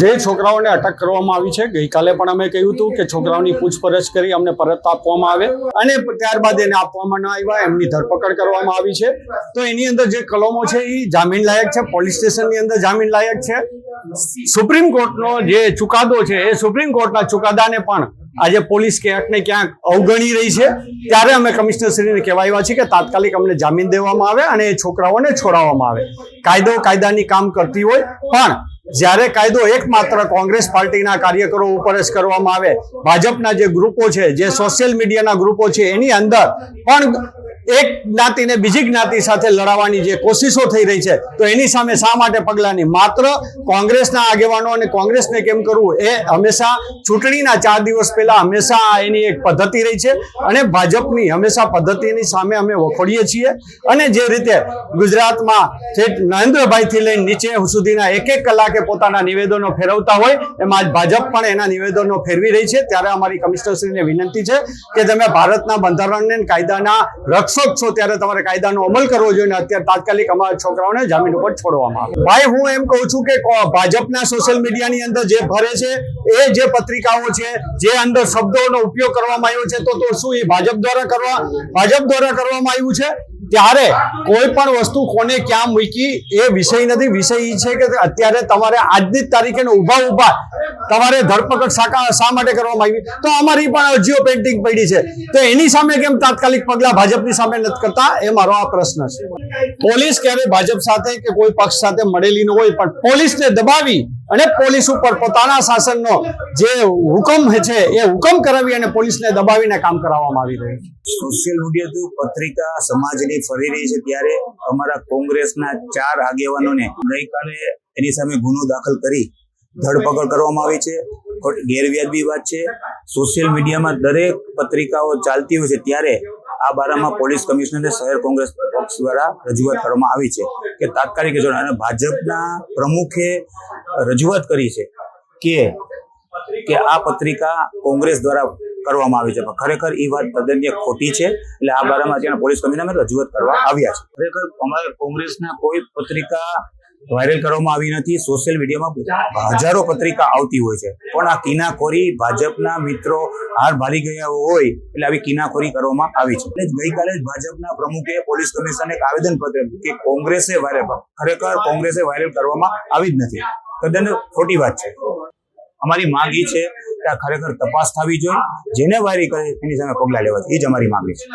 જે છોકરાઓને અટક કરવામાં આવી છે, ગઈકાલે પણ અમે કહ્યું હતું કે છોકરાઓની પૂછપરછ કરી અમને પરત આપવામાં આવે અને ત્યારબાદ એને આપવામાં ન આવ્યા, એમની ધરપકડ કરવામાં આવી છે. તો એની અંદર જે કલમો છે એ જામીન લાયક છે, પોલીસ સ્ટેશનની અંદર જામીન લાયક છે. સુપ્રીમ કોર્ટનો જે ચુકાદો છે, એ સુપ્રીમ કોર્ટના ચુકાદાને પણ આજે પોલીસ ક્યાંક ને ક્યાંક અવગણી રહી છે. ત્યારે અમે કમિશનરશ્રીને કહેવા આવ્યા છીએ કે તાત્કાલિક અમને જામીન દેવામાં આવે અને એ છોકરાઓને છોડાવવામાં આવે. કાયદો કાયદાની કામ કરતી હોય, પણ જ્યારે કાયદો એકમાત્ર કોંગ્રેસ પાર્ટીના કાર્યકરો ઉપર જ કરવામાં આવે, ભાજપના જે ગ્રુપો છે, જે સોશિયલ મીડિયાના ગ્રુપો છે, એની અંદર પણ એક જ્ઞાતિને બીજી જ્ઞાતિ સાથે લડાવવાની જે કોશિશો થઈ રહી છે, તો એની સામે શા માટે પગલાંની? માત્ર કોંગ્રેસના આગેવાનો અને કોંગ્રેસને કેમ કરવું? એ હંમેશા ચૂંટણીના ચાર દિવસ પહેલા હંમેશા એની એક પદ્ધતિ રહી છે અને ભાજપની હંમેશા પદ્ધતિની સામે અમે વખોડીએ છીએ. અને જે રીતે ગુજરાતમાં ઠેઠ નરેન્દ્રભાઈથી લઈને નીચે સુધીના એક એક કલાકે પોતાના નિવેદનો ફેરવતા હોય, એમાં આજ ભાજપ પણ એના નિવેદનો ફેરવી રહી છે. ત્યારે અમારી કમિશનરશ્રીને વિનંતી છે કે તમે ભારતના બંધારણને કાયદાના કાયદાના રક્ષક છો ત્યારે તમારે કાયદાનો અમલ કરવો જોઈએ અને અત્યારે તાત્કાલિક અમારા છોકરાઓને જામીન ઉપર છોડવામાં આવે. ભાઈ, હું એમ કહું છું કે ભાજપના સોશિયલ મીડિયાની અંદર જે ભરે છે, એ જે પત્રિકાઓ છે, જે અંદર શબ્દોનો ઉપયોગ કરવામાં આવ્યો છે, તો તો શું એ ભાજપ દ્વારા કરવા, ભાજપ દ્વારા કરવામાં આવ્યું છે? ત્યારે કોઈ પણ વસ્તુ કોને ક્યાં મૂકી એ વિષય નથી. વિષય એ છે કે અત્યારે તમારે આજની જ તારીખે ઊભા ઊભા તમારે ધરપકડ શા માટે કરવામાં આવી? તો અમારી પણ અરજીઓ પેન્ટિંગ પડી છે. તો એની સામે કેમ તાત્કાલિક પગલા ભાજપની સામે નથી કરતા? એ મારો આ પ્રશ્ન છે. પોલીસ ક્યારે ભાજપ સાથે કે કોઈ પક્ષ સાથે મળેલી ન હોય, પણ પોલીસને દબાવી અને પોલીસ ઉપર પોતાના શાસનનો જે હુકમ છે, એ હુકમ કરાવી અને પોલીસને દબાવીને કામ કરાવવામાં આવી રહ્યું છે. સોશિયલ મીડિયા થ્રુ પત્રિકા સમાજની ફરી રહી છે ત્યારે અમારા કોંગ્રેસના ચાર આગેવાનોને ગઈકાલે એની સામે ગુનો દાખલ કરી ધરપકડ કરવામાં આવી છે. ગેરવ્યાજબી વાત છે. સોશિયલ મીડિયામાં દરેક પત્રિકાઓ ચાલતી હોય છે ત્યારે આ બારામાં પોલીસ કમિશનરને શહેર કોંગ્રેસ પક્ષ દ્વારા રજૂઆત કરવામાં આવી છે કે તાત્કાલિક અને ભાજપના પ્રમુખે રજૂઆત કરી છે કે કે આ પત્રિકા કોંગ્રેસ દ્વારા કરવામાં આવી છે. પણ ખરેખર એ વાત તદ્દન ખોટી છે. એટલે આ બારામાં અત્યારે પોલીસ કમિશનર રજૂઆત કરવા આવ્યા છે. ખરેખર અમારે કોંગ્રેસના કોઈ પત્રિકા વાયરલ કરવામાં આવી નથી. સોશિયલ મીડિયામાં હજારો પત્રિકા આવતી હોય છે. પણ આ કિનાખોરી ભાજપના મિત્રો હાર ભારી ગયા હોય એટલે આવી કિનાખોરી કરવામાં આવી છે. ગઈકાલે જ ભાજપના પ્રમુખે પોલીસ કમિશન એક આવેદનપત્ર પત્ર કે કોંગ્રેસે વાયરલ ખરેખર કોંગ્રેસે વાયરલ કરવામાં આવી જ નથી. તદ્દન ખોટી વાત છે. અમારી માંગ એ છે કે આ ખરેખર તપાસ થવી જોઈએ. જેને વાયરી કરે એની સામે પગલાં લેવા એ જ અમારી માંગણી છે.